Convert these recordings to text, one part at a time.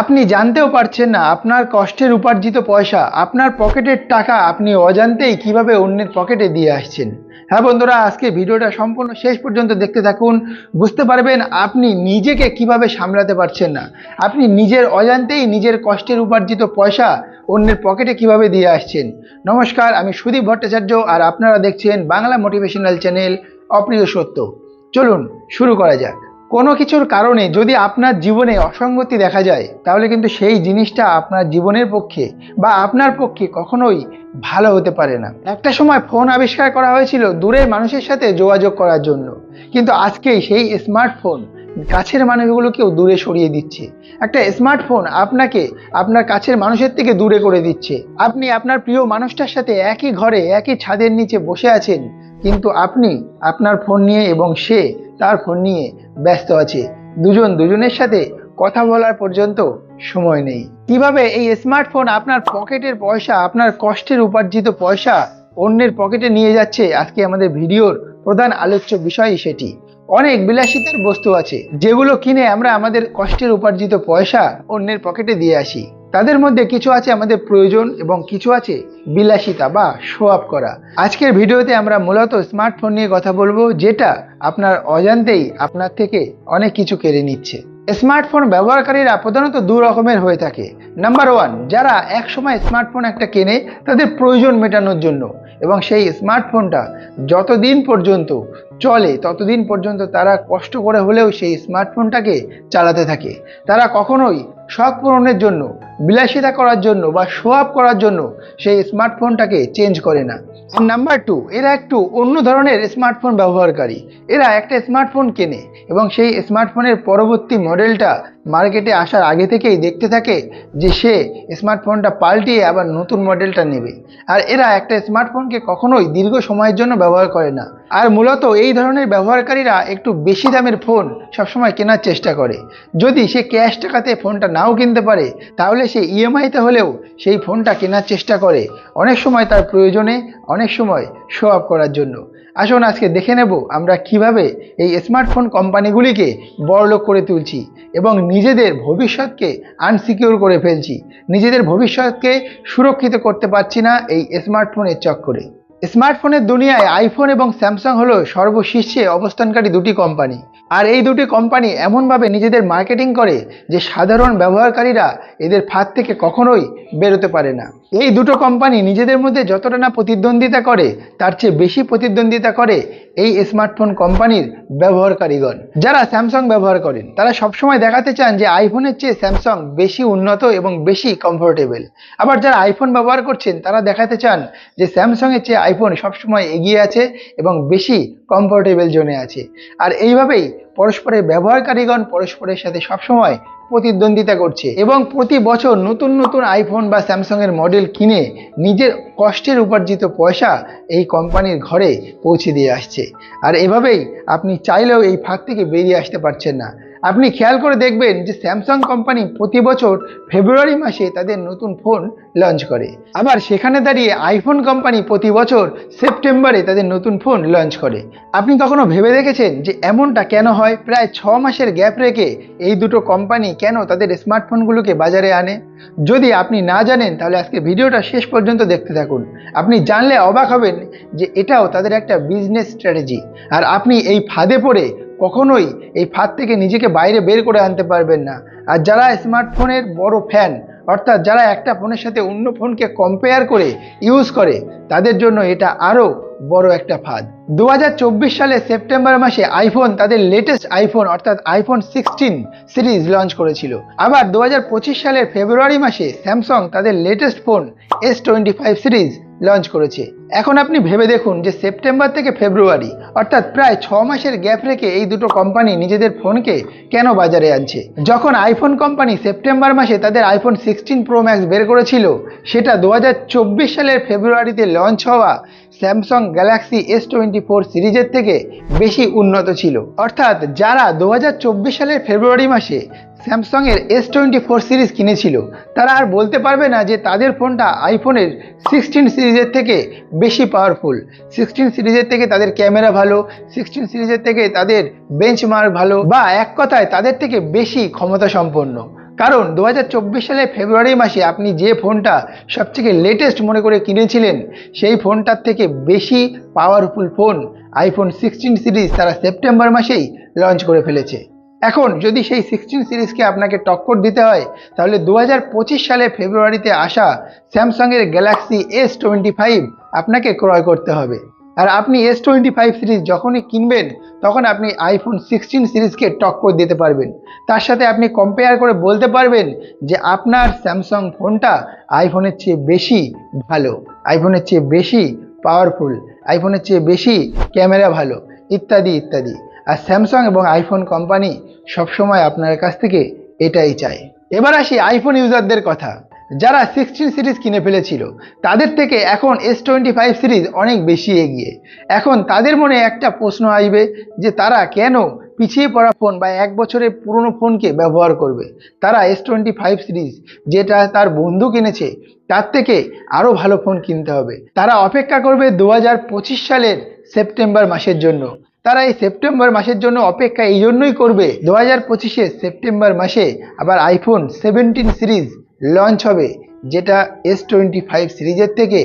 আপনি জানতেও পারছেন না, আপনার কষ্টের উপার্জিত পয়সা, আপনার পকেটের টাকা আপনি অজান্তেই কীভাবে অন্যের পকেটে দিয়ে আসছেন। হ্যাঁ বন্ধুরা, আজকে ভিডিওটা সম্পূর্ণ শেষ পর্যন্ত দেখতে থাকুন। বুঝতে পারবেন, আপনি নিজেকে কীভাবে সামলাতে পারছেন না। আপনি নিজের অজান্তেই নিজের কষ্টের উপার্জিত পয়সা অন্যের পকেটে কীভাবে দিয়ে আসছেন। নমস্কার, আমি সুদীপ ভট্টাচার্য আর আপনারা দেখছেন বাংলা মোটিভেশনাল চ্যানেল অপ্রিয় সত্য। চলুন, শুরু করা যাক। কোনো কিছুর কারণে যদি আপনার জীবনে অসঙ্গতি দেখা যায়, তাহলে কিন্তু সেই জিনিসটা আপনার জীবনের পক্ষে বা আপনার পক্ষে কখনোই ভালো হতে পারে না। একটা সময় ফোন আবিষ্কার করা হয়েছিল দূরের মানুষের সাথে যোগাযোগ করার জন্য। কিন্তু আজকেই সেই স্মার্টফোন কাছের মানুষগুলোকেও দূরে সরিয়ে দিচ্ছে। একটা স্মার্টফোন আপনাকে আপনার কাছের মানুষের থেকে দূরে করে দিচ্ছে। আপনি আপনার প্রিয় মানুষটার সাথে একই ঘরে, একই ছাদের নিচে বসে আছেন, কিন্তু আপনি আপনার ফোন নিয়ে এবং সে তার ফোন নিয়ে ব্যস্ত আছে। দুজন দুজনের সাথে কথা বলার পর্যন্ত সময় নেই। কীভাবে এই স্মার্টফোন আপনার পকেটের পয়সা, আপনার কষ্টের উপার্জিত পয়সা অন্যের পকেটে নিয়ে যাচ্ছে? আজকে আমাদের ভিডিওর প্রধান আলোচ্য বিষয়ই সেটি। অনেক বিলাসিতার বস্তু আছে, যেগুলো কিনে আমরা আমাদের কষ্টের উপার্জিত পয়সা অন্যের পকেটে দিয়ে আসি। তাদের মধ্যে কিছু আছে আমাদের প্রয়োজন এবং কিছু আছে বিলাসিতা বা শো আপ করা। আজকের ভিডিওতে আমরা মূলত স্মার্টফোন নিয়ে কথা বলব, যেটা আপনার অজান্তেই আপনার থেকে অনেক কিছু কেড়ে নিচ্ছে। স্মার্টফোন ব্যবহারকারীরা প্রধানত দু রকমের হয়ে থাকে। নাম্বার ওয়ান যারা একসময় স্মার্টফোন একটা কেনে, তাদের প্রয়োজন মেটানোর জন্য এবং সেই স্মার্টফোনটা যতদিন পর্যন্ত চলে, ততদিন পর্যন্ত তারা কষ্ট করে হলেও সেই স্মার্টফোনটাকে চালাতে থাকে। তারা কখনোই শখ পূরণের জন্য, বিলাসিতা করার জন্য বা শো আপ করার জন্য সেই স্মার্টফোনটাকে চেঞ্জ করে না। নাম্বার টু এরা একটু অন্য ধরনের স্মার্টফোন ব্যবহারকারী। এরা একটা স্মার্টফোন কেনে এবং সেই স্মার্টফোনের পরবর্তী মডেলটা মার্কেটে আসার আগে থেকেই দেখতে থাকে যে সে স্মার্টফোনটা পাল্টিয়ে আবার নতুন মডেলটা নেবে। আর এরা একটা স্মার্টফোনকে কখনোই দীর্ঘ সময়ের জন্য ব্যবহার করে না। আর মূলত এই ধরনের ব্যবহারকারীরা একটু বেশি দামের ফোন সবসময় কেনার চেষ্টা করে। যদি সে ক্যাশ টাকাতে ফোনটা নাও কিনতে পারে, তাহলে সে ইএমআইতে হলেও সেই ফোনটা কেনার চেষ্টা করে। অনেক সময় তার প্রয়োজনে, অনেক সময় শো আপ করার জন্য। আসুন আজকে দেখে নেব আমরা কীভাবে এই স্মার্টফোন কোম্পানিগুলিকে বড়লোক করে তুলছি এবং নিজেদের ভবিষ্যৎকে আনসিকিউর করে ফেলছি। নিজেদের ভবিষ্যৎকে সুরক্ষিত করতে পারছি না এই স্মার্টফোনের চক্করে। স্মার্টফোনের দুনিয়ায় আইফোন এবং স্যামসাং হল সর্বশীর্ষে অবস্থানকারী দুটি কোম্পানি আর এই দুটি কোম্পানি এমনভাবে নিজেদের মার্কেটিং করে যে সাধারণ ব্যবহারকারীরা এদের ফাঁদ থেকে কখনোই বেরোতে পারে না। এই দুটো কোম্পানি নিজেদের মধ্যে যতটা না প্রতিদ্বন্দ্বিতা করে, তার চেয়ে বেশি প্রতিদ্বন্দ্বিতা করে এই স্মার্টফোন কোম্পানির ব্যবহারকারীগণ। যারা স্যামসাং ব্যবহার করেন, তারা সবসময় দেখাতে চান যে আইফোনের চেয়ে স্যামসাং বেশি উন্নত এবং বেশি কমফোর্টেবল আবার যারা আইফোন ব্যবহার করছেন, তারা দেখাতে চান যে স্যামসাংয়ের চেয়ে আইফোন সবসময় এগিয়ে আছে এবং বেশি কমফোর্টেবল জোনে আছে। আর এইভাবেই পরস্পরের ব্যবহারকারীগণ পরস্পরের সাথে সবসময় প্রতিদ্বন্দ্বিতা করছে এবং প্রতি বছর নতুন নতুন আইফোন বা স্যামসাংয়ের মডেল কিনে নিজের কষ্টের উপার্জিত পয়সা এই কোম্পানির ঘরে পৌঁছে দিয়ে আসছে। আর এভাবেই আপনি চাইলেও এই ফাঁক থেকে বেরিয়ে আসতে পারছেন না। আপনি খেয়াল করে দেখবেন যে স্যামসাং কোম্পানি প্রতি বছর ফেব্রুয়ারি মাসে তাদের নতুন ফোন লঞ্চ করে। আবার সেখানে দাঁড়িয়ে আইফোন কোম্পানি প্রতি বছর সেপ্টেম্বরে তাদের নতুন ফোন লঞ্চ করে। আপনি কখনো ভেবে দেখেছেন যে এমনটা কেন হয়? প্রায় ছ মাসের গ্যাপ রেখে এই দুটো কোম্পানি কেন তাদের স্মার্টফোনগুলোকে বাজারে আনে? যদি আপনি না জানেন, তাহলে আজকে ভিডিওটা শেষ পর্যন্ত দেখতে থাকুন। আপনি জানলে অবাক হবেন যে এটাও তাদের একটা বিজনেস স্ট্র্যাটেজি আর আপনি এই ফাঁদে পড়ে কখনোই এই ফাঁদ থেকে নিজেকে বাইরে বের করে আনতে পারবেন না। আর যারা স্মার্টফোনের বড় ফ্যান, অর্থাৎ যারা একটা ফোনের সাথে অন্য ফোনকে কম্পেয়ার করে ইউজ করে, তাদের জন্য এটা আরও বড় একটা ফাঁদ। দু সালে সেপ্টেম্বর মাসে আইফোন তাদের লেটেস্ট আইফোন অর্থাৎ আইফোন সিক্সটিন সিরিজ লঞ্চ করেছিল। আবার দু হাজার পঁচিশ সালের ফেব্রুয়ারি মাসে স্যামসাং তাদের latest phone S twenty five series launch করেছে। এখন আপনি ভেবে দেখুন যে সেপ্টেম্বর থেকে ফেব্রুয়ারি, অর্থাৎ প্রায় ছ মাসের গ্যাপ রেখে এই দুটো কোম্পানি নিজেদের ফোনকে কেন বাজারে আনছে? যখন আইফোন কোম্পানি সেপ্টেম্বর মাসে তাদের আইফোন সিক্সটিন প্রো ম্যাক্স বের করেছিল, সেটা দু হাজার চব্বিশ সালের ফেব্রুয়ারিতে লঞ্চ হওয়া Samsung Galaxy S twenty four সিরিজের থেকে বেশি উন্নত ছিল। অর্থাৎ যারা দু হাজার চব্বিশ সালের ফেব্রুয়ারি মাসে স্যামসাংয়ের এস টোয়েন্টি ফোর সিরিজ কিনেছিল। তারা আর বলতে পারবে না যে তাদের ফোনটা আইফোনের সিক্সটিন সিরিজের থেকে বেশি পাওয়ারফুল সিক্সটিন সিরিজের থেকে তাদের ক্যামেরা ভালো সিক্সটিন সিরিজের থেকে তাদের বেঞ্চমার্ক ভালো বা এক কথায় তাদের থেকে বেশি ক্ষমতা সম্পন্ন কারণ দু সালে ফেব্রুয়ারি মাসে আপনি যে ফোনটা সবথেকে লেটেস্ট মনে করে কিনেছিলেন, সেই ফোনটার থেকে বেশি powerful phone iPhone sixteen series তারা সেপ্টেম্বর মাসেই লঞ্চ করে ফেলেছে। এখন যদি সেই সিক্সটিন সিরিজকে আপনাকে টক্কর দিতে হয়, তাহলে দু হাজার পঁচিশ সালে ফেব্রুয়ারিতে আসা স্যামসাংয়ের গ্যালাক্সি এস টোয়েন্টি ফাইভ আপনাকে ক্রয় করতে হবে। আর আপনি এস টোয়েন্টি ফাইভ সিরিজ যখনই কিনবেন, তখন আপনি আইফোন সিক্সটিন সিরিজকে টক্কর দিতে পারবেন। তার সাথে আপনি কম্পেয়ার করে বলতে পারবেন যে আপনার স্যামসাং ফোনটা আইফোনের চেয়ে বেশি ভালো আইফোনের চেয়ে বেশি পাওয়ারফুল আইফোনের চেয়ে বেশি ক্যামেরা ভালো, ইত্যাদি ইত্যাদি। আর স্যামসাং এবং আইফোন কোম্পানি সবসময় আপনার কাছ থেকে এটাই চায়। এবার আসি আইফোন ইউজারদের কথা। যারা সিক্সটিন সিরিজ কিনে ফেলেছিল, তাদের থেকে এখন এস টোয়েন্টি ফাইভ সিরিজ অনেক বেশি এগিয়ে। এখন তাদের মনে একটা প্রশ্ন আসবে যে তারা কেন পিছিয়ে পড়া ফোন বা এক বছরের পুরনো ফোনকে ব্যবহার করবে? তারা এস টোয়েন্টি ফাইভ সিরিজ যেটা তার বন্ধু কিনেছে, তার থেকে আরও ভালো ফোন কিনতে হবে। তারা অপেক্ষা করবে দু সালের সেপ্টেম্বর মাসের জন্য। তারা এই সেপ্টেম্বর মাসের জন্য অপেক্ষা এই জন্যই করবে। দু হাজার পঁচিশে সেপ্টেম্বর মাসে আবার আইফোন সেভেন্টিন সিরিজ লঞ্চ হবে, যেটা এস টোয়েন্টি ফাইভ সিরিজের থেকে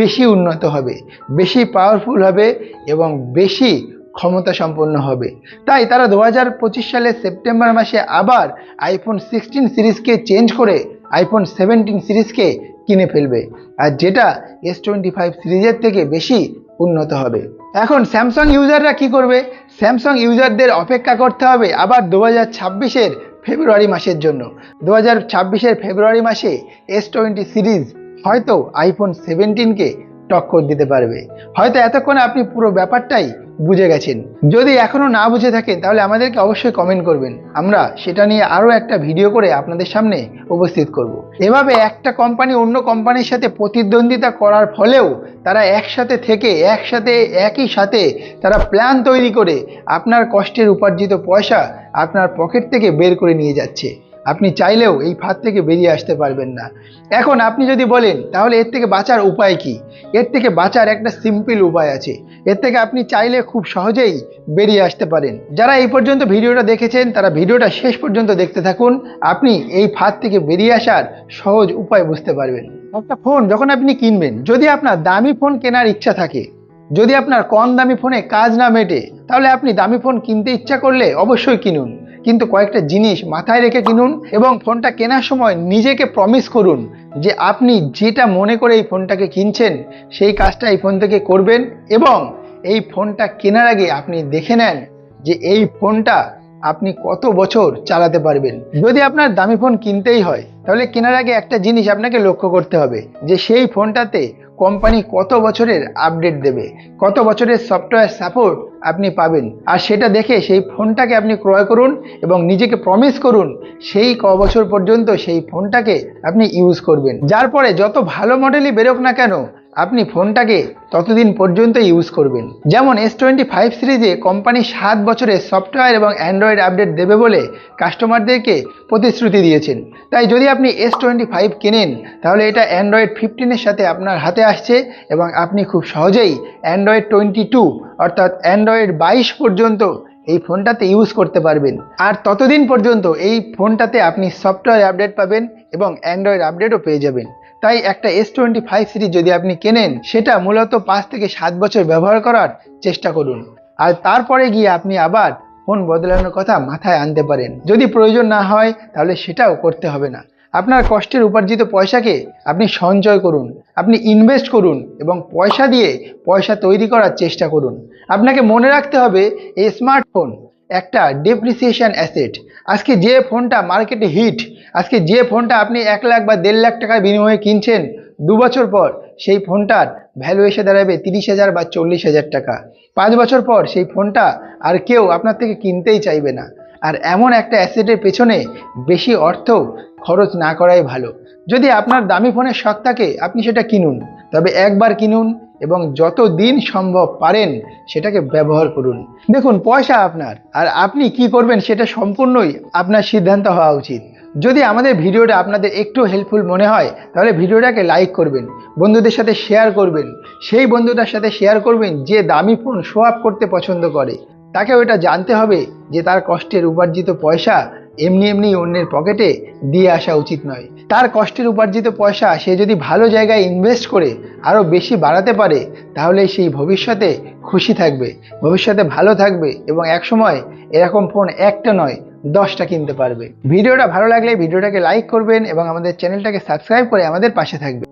বেশি উন্নত হবে, বেশি পাওয়ারফুল হবে এবং বেশি ক্ষমতা সম্পন্ন হবে। তাই তারা দু হাজার পঁচিশ সালের সেপ্টেম্বর মাসে আবার আইফোন সিক্সটিন সিরিজকে চেঞ্জ করে আইফোন সেভেন্টিন সিরিজকে কিনে ফেলবে, আর যেটা এস টোয়েন্টি ফাইভ সিরিজের থেকে বেশি উন্নত হবে। এখন স্যামসাং ইউজাররা কি করবে? স্যামসাং ইউজারদের অপেক্ষা করতে হবে আবার দু হাজার ছাব্বিশের ফেব্রুয়ারি মাসের জন্য। দু হাজার ছাব্বিশের ফেব্রুয়ারি মাসে এস টোয়েন্টি সিরিজ হয়তো আইফোন সেভেন্টিনকে টক্কর দিতে পারবে। হয়তো এতক্ষণে আপনি পুরো ব্যাপারটাই বুঝে গেছেন। যদি এখনও না বুঝে থাকেন, তাহলে আমাদেরকে অবশ্যই কমেন্ট করবেন। আমরা সেটা নিয়ে আরও একটা ভিডিও করে আপনাদের সামনে উপস্থিত করব। এভাবে একটা কোম্পানি অন্য কোম্পানির সাথে প্রতিদ্বন্দ্বিতা করার ফলেও তারা একসাথে থেকে, একসাথে, একই সাথে তারা প্ল্যান তৈরি করে আপনার কষ্টের উপার্জিত পয়সা আপনার পকেট থেকে বের করে নিয়ে যাচ্ছে। আপনি চাইলেও এই ফাঁদ থেকে বেরিয়ে আসতে পারবেন না। এখন আপনি যদি বলেন, তাহলে এর থেকে বাঁচার উপায় কি? এর থেকে বাঁচার একটা সিম্পল উপায় আছে। এর থেকে আপনি চাইলে খুব সহজেই বেরিয়ে আসতে পারেন। যারা এই পর্যন্ত ভিডিওটা দেখেছেন, তারা ভিডিওটা শেষ পর্যন্ত দেখতে থাকুন। আপনি এই ফাঁদ থেকে বেরিয়ে আসার সহজ উপায় বুঝতে পারবেন। একটা ফোন যখন আপনি কিনবেন, যদি আপনার দামি ফোন কেনার ইচ্ছা থাকে, যদি আপনার কম দামি ফোনে কাজ না মেটে, তাহলে আপনি দামি ফোন কিনতে ইচ্ছা করলে অবশ্যই কিনুন। কিন্তু কয়েকটা জিনিস মাথায় রেখে কিনুন এবং ফোনটা কেনার সময় নিজেকে প্রমিস করুন যে আপনি যেটা মনে করে এই ফোনটাকে কিনছেন, সেই কাজটা এই ফোন থেকে করবেন এবং এই ফোনটা কেনার আগে আপনি দেখে নেন যে এই ফোনটা আপনি কত বছর চালাতে পারবেন। যদি আপনার দামি ফোন কিনতেই হয়, তাহলে কেনার আগে একটা জিনিস আপনাকে লক্ষ্য করতে হবে যে সেই ফোনটাতে কোম্পানি কত বছরের আপডেট দেবে, কত বছরের সফটওয়্যার সাপোর্ট আপনি পাবেন, আর সেটা দেখে সেই ফোনটাকে আপনি ক্রয় করুন এবং নিজেকে প্রমিস করুন, সেই ক বছর পর্যন্ত সেই ফোনটাকে আপনি ইউজ করবেন। যার পরে যত ভালো মডেলই বেরোক না কেন আপনি ফোনটাকে ততদিন পর্যন্ত ইউজ করবেন। যেমন এস টোয়েন্টি ফাইভ সিরিজে কোম্পানি সাত বছরের সফটওয়্যার এবং অ্যান্ড্রয়েড আপডেট দেবে বলে কাস্টমারদেরকে প্রতিশ্রুতি দিয়েছেন। তাই যদি আপনি এস টোয়েন্টি ফাইভ কেনেন, তাহলে এটা অ্যান্ড্রয়েড ফিফটিনের সাথে আপনার হাতে আসছে এবং আপনি খুব সহজেই অ্যান্ড্রয়েড টোয়েন্টি টু অর্থাৎ অ্যান্ড্রয়েড বাইশ পর্যন্ত এই ফোনটাতে ইউজ করতে পারবেন। আর ততদিন পর্যন্ত এই ফোনটাতে আপনি সফটওয়্যার আপডেট পাবেন এবং অ্যান্ড্রয়েড আপডেটও পেয়ে যাবেন। তাই একটা এস টোয়েন্টি ফাইভ সিরিজ যদি আপনি কেনেন, সেটা মূলত পাঁচ থেকে সাত বছর ব্যবহার করার চেষ্টা করুন। আর তারপরে গিয়ে আপনি আবার ফোন বদলানোর কথা মাথায় আনতে পারেন। যদি প্রয়োজন না হয়, তাহলে সেটাও করতে হবে না। আপনার কষ্টের উপার্জিত পয়সাকে আপনি সঞ্চয় করুন, আপনি ইনভেস্ট করুন এবং পয়সা দিয়ে পয়সা তৈরি করার চেষ্টা করুন। আপনাকে মনে রাখতে হবে, এই স্মার্টফোন একটা ডেপ্রিসিয়েশন অ্যাসেট আজকে যে ফোনটা মার্কেটে হিট আজকে যে ফোনটা আপনি এক লাখ বা দেড় লাখ টাকার বিনিময়ে কিনছেন, দু বছর পর সেই ফোনটার ভ্যালু এসে দাঁড়াবে তিরিশ হাজার বা চল্লিশ হাজার টাকা। পাঁচ বছর পর সেই ফোনটা আর কেউ আপনার থেকে কিনতেই চাইবে না। আর এমন একটা অ্যাসেটের পেছনে বেশি অর্থ খরচ না করাই ভালো। যদি আপনার দামি ফোনের শখ থাকে, আপনি সেটা কিনুন। তবে একবার কিনুন এবং যত দিন সম্ভব পারেন সেটাকে ব্যবহার করুন। দেখুন, পয়সা আপনার, আর আপনি কি করবেন সেটা সম্পূর্ণই আপনার সিদ্ধান্ত হওয়া উচিত। যদি আমাদের ভিডিওটা আপনাদের একটু হেল্পফুল মনে হয়, তাহলে ভিডিওটাকে লাইক করবেন, বন্ধুদের সাথে শেয়ার করবেন। সেই বন্ধুটার সাথে শেয়ার করবেন যে দামি ফোন শো করতে পছন্দ করে। তাকেও এটা জানতে হবে যে তার কষ্টের উপার্জিত পয়সা এমনি এমনি অন্যের পকেটে দিয়ে আসা উচিত নয়। তার কষ্টের উপার্জিত পয়সা সে যদি ভালো জায়গায় ইনভেস্ট করে আরও বেশি বাড়াতে পারে, তাহলে সেই ভবিষ্যতে খুশি থাকবে, ভবিষ্যতে ভালো থাকবে এবং একসময় এরকম ফোন একটা নয়, দশটা কিনতে পারবে। ভিডিওটা ভালো লাগলে ভিডিওটাকে লাইক করবেন এবং আমাদের চ্যানেলটাকে সাবস্ক্রাইব করে আমাদের পাশে থাকবে